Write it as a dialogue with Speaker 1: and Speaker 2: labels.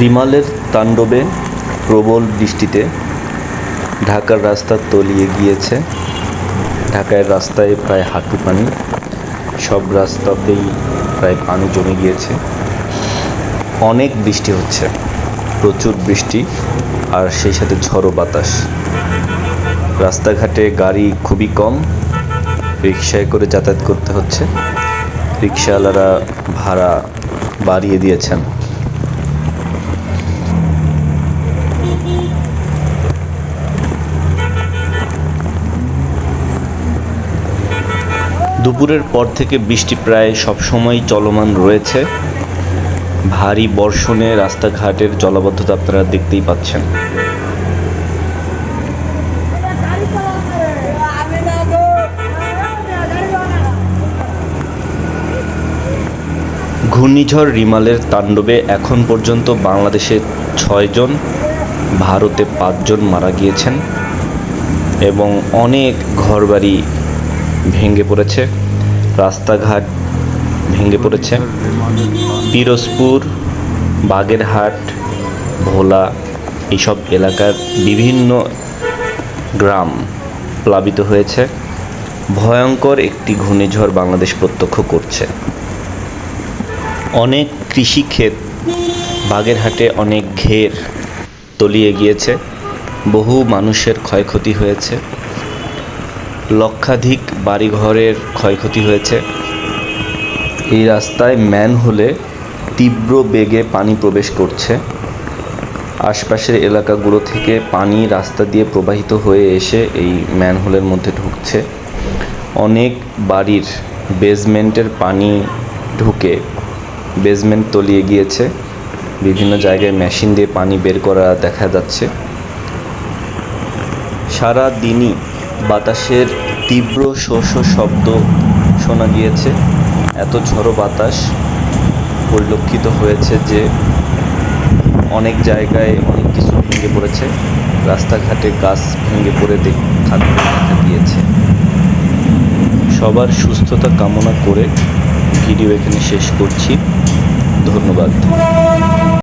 Speaker 1: রিমালের তাণ্ডবে প্রবল বৃষ্টিতে ঢাকার রাস্তা তলিয়ে গিয়েছে। ঢাকায় রাস্তায় প্রায় হাঁটু পানি, সব রাস্তাতেই প্রায় পানি জমে গিয়েছে। অনেক বৃষ্টি হচ্ছে, প্রচুর বৃষ্টি আর সেই সাথে ঝড়ো বাতাস। রাস্তাঘাটে গাড়ি খুবই কম রিক্সায় করে যাতায়াত করতে হচ্ছে। রিক্সাওয়ালারা ভাড়া বাড়িয়ে দিয়েছেন। দুপুরের পর থেকে বৃষ্টি প্রায় সবসময় চলমান রয়েছে। ভারী বর্ষণে রাস্তাঘাটের জলাবদ্ধতা আপনারা দেখতেই পাচ্ছেন। ঘূর্ণিঝড় রিমালের তাণ্ডবে এখন পর্যন্ত বাংলাদেশে ছয়জন ভারতে পাঁচজন মারা গিয়েছেন এবং অনেক ঘরবাড়ি ভেঙে পড়েছে, রাস্তাঘাট ভেঙে পড়েছে। পিরোজপুর, বাগেরহাট, ভোলা এইসব এলাকার বিভিন্ন গ্রাম প্লাবিত হয়েছে। ভয়ঙ্কর একটি ঘূর্ণিঝড় বাংলাদেশ প্রত্যক্ষ করছে। অনেক কৃষিক্ষেত বাগেরহাটে অনেক ঘের তলিয়ে গিয়েছে। বহু মানুষের ক্ষয়ক্ষতি হয়েছে। লক্ষাধিক বাড়িঘরের ক্ষয়ক্ষতি হয়েছে। এই রাস্তায় ম্যানহোলে তীব্র বেগে পানি প্রবেশ করছে। আশপাশের এলাকাগুলো থেকে পানি রাস্তা দিয়ে প্রবাহিত হয়ে এসে এই ম্যানহোলের মধ্যে ঢুকছে। অনেক বাড়ির বেসমেন্টের পানি ঢুকে বেসমেন্ট তলিয়ে গিয়েছে। বিভিন্ন জায়গায় মেশিন দিয়ে পানি বের করা দেখা যাচ্ছে। সারা দিনই বাতাসের তীব্র শো শো শব্দ শোনা গিয়েছে। এত ঝড়ো বাতাস পরিলক্ষিত হয়েছে যে অনেক জায়গায় অনেক কিছু ভেঙে পড়েছে। রাস্তাঘাটে গাছ ভেঙে পড়ে দেখা গিয়েছে সবার সুস্থতা কামনা করে ভিডিও এখানে শেষ করছি। ধন্যবাদ।